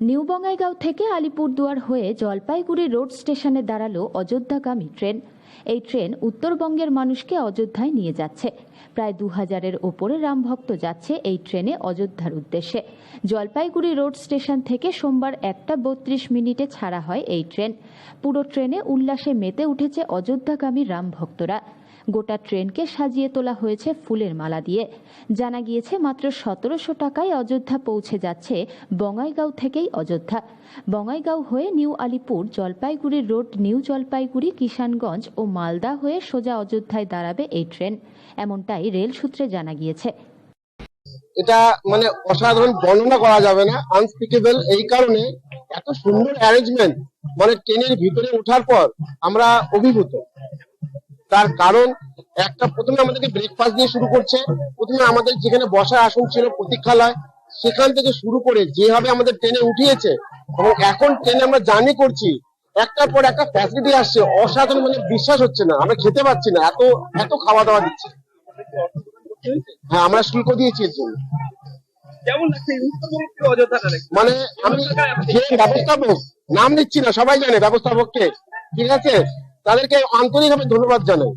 New Bongaigaon থেকে আলিপুরদুয়ার হয়ে Jalpaiguri road স্টেশনে দাঁড়াল অযোধ্যাগামী ট্রেন। এই ট্রেন উত্তরবঙ্গের মানুষকে অযোধ্যায় নিয়ে যাচ্ছে। প্রায় দু হাজারের ওপরে রামভক্ত যাচ্ছে এই ট্রেনে অযোধ্যার উদ্দেশ্যে। জলপাইগুড়ি রোড স্টেশন থেকে সোমবার একটা বত্রিশ মিনিটে ছাড়া হয় এই ট্রেন। পুরো ট্রেনে উল্লাসে মেতে উঠেছে অযোধ্যাগামী রামভক্তরা। গোটা ট্রেনকে সাজিয়ে তোলা হয়েছে ফুলের মালা দিয়ে। জানা গিয়েছে, মাত্র সতেরোশো টাকায় অযোধ্যা পৌঁছে যাচ্ছে বঙ্গাইগাঁও থেকেই অযোধ্যা। বঙ্গাইগাঁও হয়ে new Alipur Jalpaiguri road, new Jalpaiguri, Kishanganj ও মালদা হয়ে সোজা অযোধ্যায় দাঁড়াবে এই ট্রেন। এমনটাই রেল সূত্রে জানা গিয়েছে। এটা মানে অসাধারণ বর্ণনা করা যাবে না আনস্পিকেবল এই কারণে এত সুন্দর অ্যারেঞ্জমেন্ট মানে ট্রেনের ভিতরে ওঠার পর আমরা অভিভূত। তার কারণ একটা প্রথমে আমাদেরকে ব্রেকফাস্ট দিয়ে শুরু করছে প্রথমে আমাদের যেখানে বসার আসন ছিল প্রতীক্ষালয় সেখান থেকে শুরু করে যেভাবে আমাদের ট্রেনে উঠিয়েছে এবং এখন ট্রেনে আমরা জার্নি করছি একটার পর একটা ফ্যাসিলিটি আসছে অসাধারণ মানে বিশ্বাস হচ্ছে না আমরা খেতে পাচ্ছি না এত এত খাওয়া দাওয়া দিচ্ছে। হ্যাঁ আমরা শুল্ক দিয়েছি এর জন্য। মানে আমি যে ব্যবস্থাপক নাম নিচ্ছি না সবাই জানে ব্যবস্থাপককে। ঠিক আছে? তাদেরকে আন্তরিকভাবে ধন্যবাদ জানাই।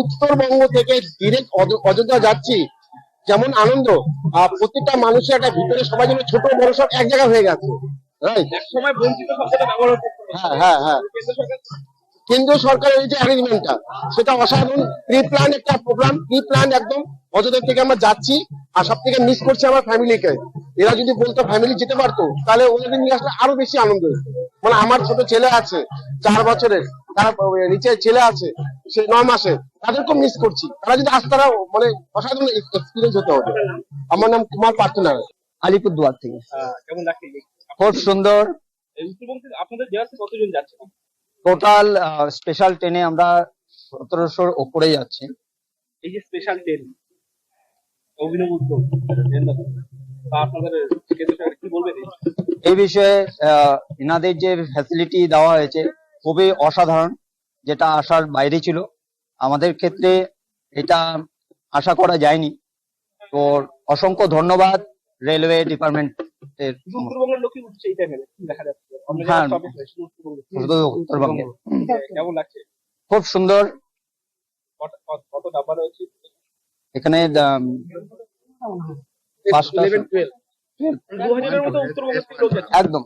উত্তরবঙ্গ থেকে ডিরেক্ট অযোধ্যা যাচ্ছি যেমন আনন্দ। আর প্রত্যেকটা মানুষের একটা ভিতরে সবাই যেন ছোট বড় সব এক জায়গা হয়ে গেছে হ্যাঁ হ্যাঁ হ্যাঁ। কেন্দ্র সরকার কেন্দ্র সরকারের এই যে অ্যারেঞ্জমেন্টটা সেটা অসাধারণ প্রি প্ল্যান একটা প্রোগ্রাম প্রি প্ল্যান একদম অযোধ্যা থেকে আমরা যাচ্ছি। আর সব থেকে মিস করছি আমার ফ্যামিলিকে এরা যদি বলতো ফ্যামিলি যেতে পারতো তাহলে ওদের নিয়ে আসলে আরও বেশি আনন্দ মানে আমার ছোট ছেলে আছে চার বছরের তার নিচে ছেলে আছে সে নয় মাসে তাদেরকেও মিস করছি। তারা যদি আসতে তারা মানে অসাধারণ এক্সপিরিয়েন্স হতে হবে আমার নাম কুমার পার্টনার আলিপুরদুয়ার থেকে। কেমন লাগছে খুব সুন্দর। আপনাদের কতজন যাচ্ছে? টোটাল স্পেশাল ট্রেনে আমরা সতেরোশোর ওপরে যাচ্ছি। এই যে স্পেশাল ট্রেন অভিনব উদ্যোগ আপনাদের কি বলবেন এই? বিষয়ে এনাদের যে ফ্যাসিলিটি দেওয়া হয়েছে খুবই অসাধারণ যেটা আসার বাইরে ছিল। আমাদের ক্ষেত্রে এটা আশা করা যায়নি। তো অসংখ্য ধন্যবাদ রেলওয়ে যাচ্ছে। অন্য হ্যাঁ। উত্তরবঙ্গে। খুব সুন্দর। কত ডাব্বা রয়েছে? এখানে পাঁচটা একদম।